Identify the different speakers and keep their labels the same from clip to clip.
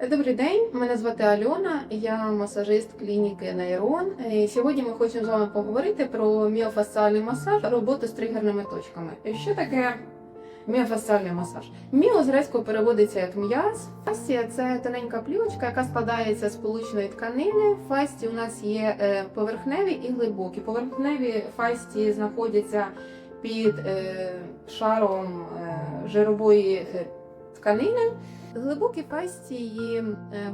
Speaker 1: Добрий день, мене звати Альона, я масажист клініки Нейрон. І Сьогодні ми хочемо з вами поговорити про міофасціальний масаж, роботу з тригерними точками. Що таке міофасціальний масаж? Міо з грецького переводиться як м'яз. Фасція це тоненька плівочка, яка складається з сполучної тканини. В фасті у нас є е, поверхневі і глибокі. Поверхневі фасті знаходяться під е, шаром е, жирової е, тканини. Глибокі фасції е,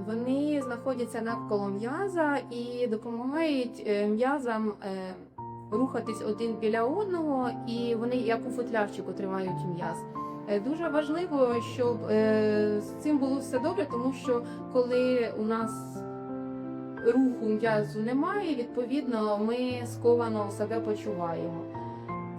Speaker 1: вони знаходяться навколо м'яза і допомагають е, м'язам е, рухатись один біля одного, і вони як у футлярчику тримають м'яз. Дуже важливо, щоб з цим було все добре, тому що коли у нас руху м'язу немає, відповідно ми сковано себе почуваємо.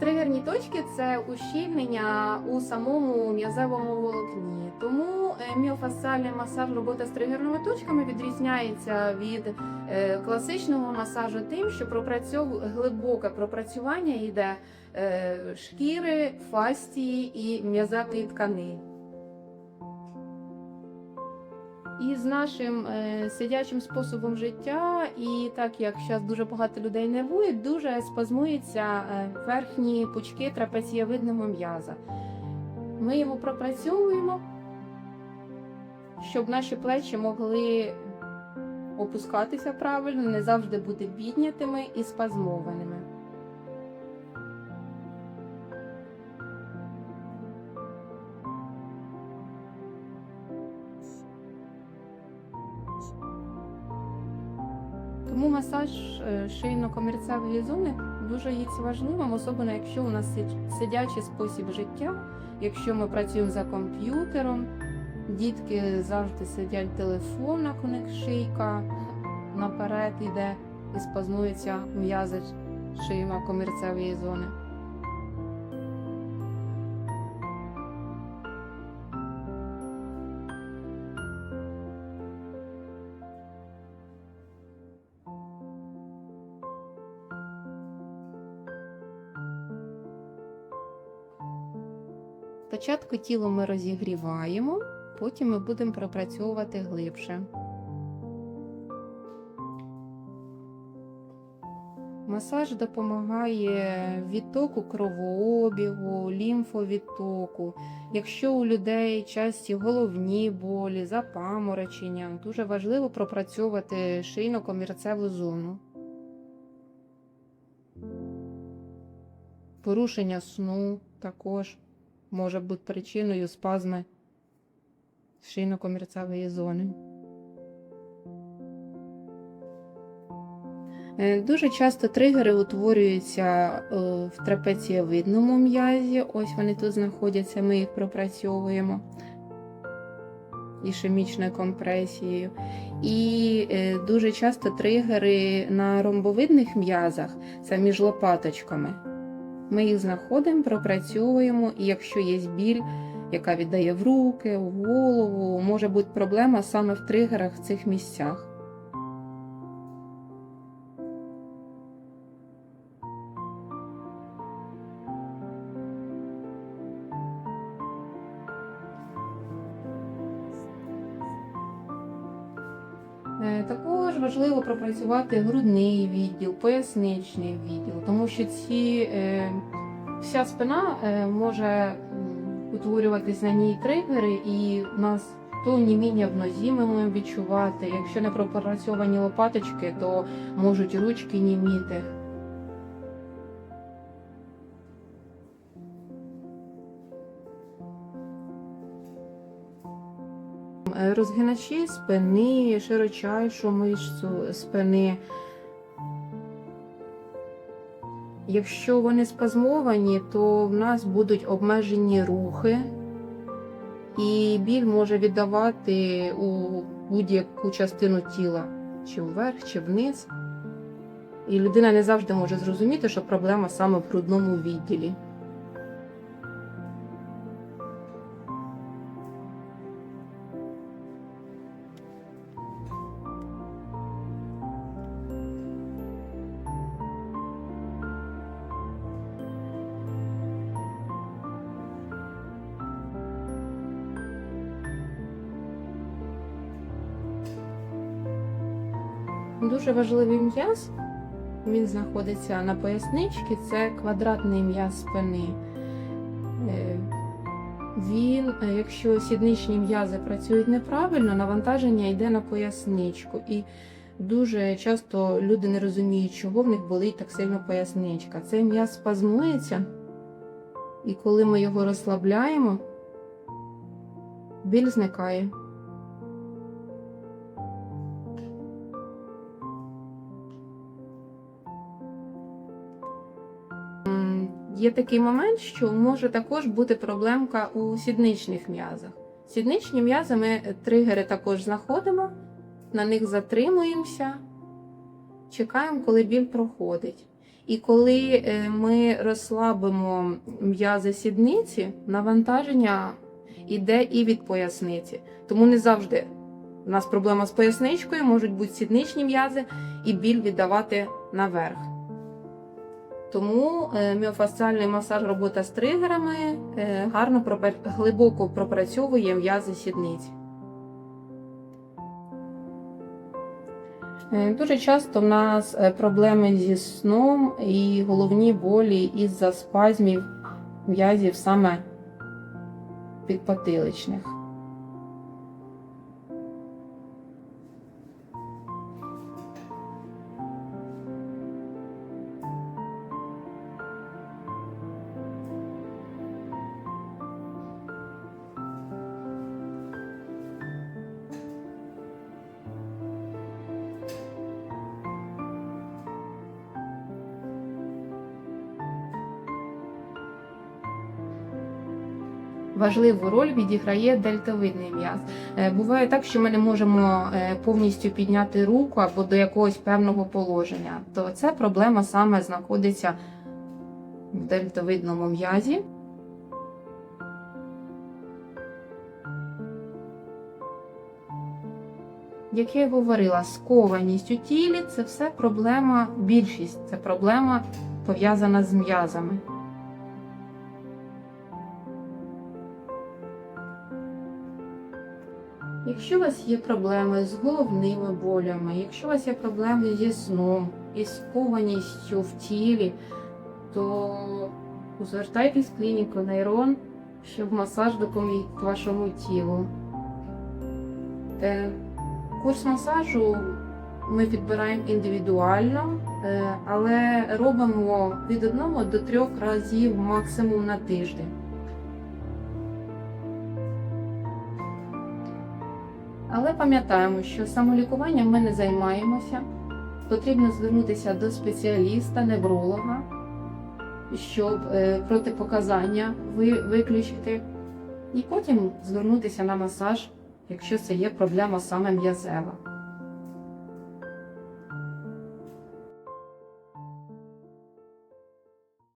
Speaker 1: Тригерні точки це ущільнення у самому м'язевому волокні. Тому е, масаж робота з тригерними точками відрізняється від е, класичного масажу тим, що пропрацьов... глибоке пропрацювання йде е, шкіри, фастії і м'язевої ткани. І з нашим е, сидячим способом життя, і так як зараз дуже багато людей нервують, дуже спазмуються е, верхні пучки трапецієвидного м'яза. Ми його пропрацьовуємо, щоб наші плечі могли опускатися правильно, не завжди бути піднятими і спазмованими. Масаж е, шийно-комірцевої зони дуже є важливим, особливо якщо у нас сидячий спосіб життя, якщо ми працюємо за комп'ютером, дітки завжди сидять в телефонах, у них шийка наперед йде і спазнується м'язи шийно-комірцевої зони. Спочатку тіло ми розігріваємо, потім ми будемо пропрацьовувати глибше. Масаж допомагає відтоку кровообігу, лімфовідтоку. Якщо у людей часті головні болі, запаморочення, дуже важливо пропрацьовувати шийно-комірцеву зону. Порушення сну також може бути причиною спазми шийно-комірцевої зони. Е, Дуже часто тригери утворюються е, в трапецієвидному м'язі. Ось вони тут знаходяться, ми їх пропрацьовуємо ішемічною компресією. І е, дуже часто тригери на ромбовидних м'язах це між лопаточками. Ми їх знаходимо, пропрацьовуємо, і якщо є біль, яка віддає в руки, в голову, може бути проблема саме в тригерах в цих місцях. Також важливо пропрацювати грудний відділ, поясничний відділ, тому що ці, е, вся спина е, може утворюватись на ній тригери, і в нас то німіння в нозі ми можемо відчувати. Якщо не пропрацьовані лопаточки, то можуть ручки німіти. Е, Розгиначі спини, широчайшу мишцю спини. Якщо вони спазмовані, то в нас будуть обмежені рухи, і біль може віддавати у будь-яку частину тіла, чи вверх, чи вниз. І людина не завжди може зрозуміти, що проблема саме в грудному відділі. Дуже важливий м'яз. Він знаходиться на поясничці, це квадратний м'яз спини. Е, Він, е, якщо сідничні м'язи працюють неправильно, навантаження йде на поясничку. І дуже часто люди не розуміють, чого в них болить так сильно поясничка. Цей м'яз спазмується, і коли ми його розслабляємо, біль зникає. Є такий момент, що може також бути проблемка у сідничних м'язах. Сідничні м'язи ми тригери також знаходимо, на них затримуємося, чекаємо, коли біль проходить. І коли е, ми розслабимо м'язи сідниці, навантаження йде і від поясниці. Тому не завжди у нас проблема з поясничкою, можуть бути сідничні м'язи і біль віддавати наверх. Тому е, міофасціальний масаж, робота з тригерами е, гарно глибоко пропрацьовує м'язи сідниць. Е, Дуже часто в нас проблеми зі сном і головні болі із-за спазмів м'язів саме підпотиличних. Важливу роль відіграє дельтовидний м'яз. Е, Буває так, що ми не можемо е, повністю підняти руку або до якогось певного положення. То ця проблема саме знаходиться в дельтовидному м'язі. Як я й говорила, скованість у тілі це все проблема, більшість це проблема пов'язана з м'язами. Якщо у вас є проблеми з головними болями, якщо у вас є проблеми зі сном і скованістю в тілі, то звертайтесь в клініку Нейрон, щоб масаж допоміг вашому тілу. Е, Курс масажу ми підбираємо індивідуально, е, але робимо від одного до трьох разів максимум на тиждень. Але пам'ятаємо, що самолікуванням ми не займаємося. Потрібно звернутися до спеціаліста, невролога, щоб е, протипоказання виключити, і потім звернутися на масаж, якщо це є проблема саме м'язева.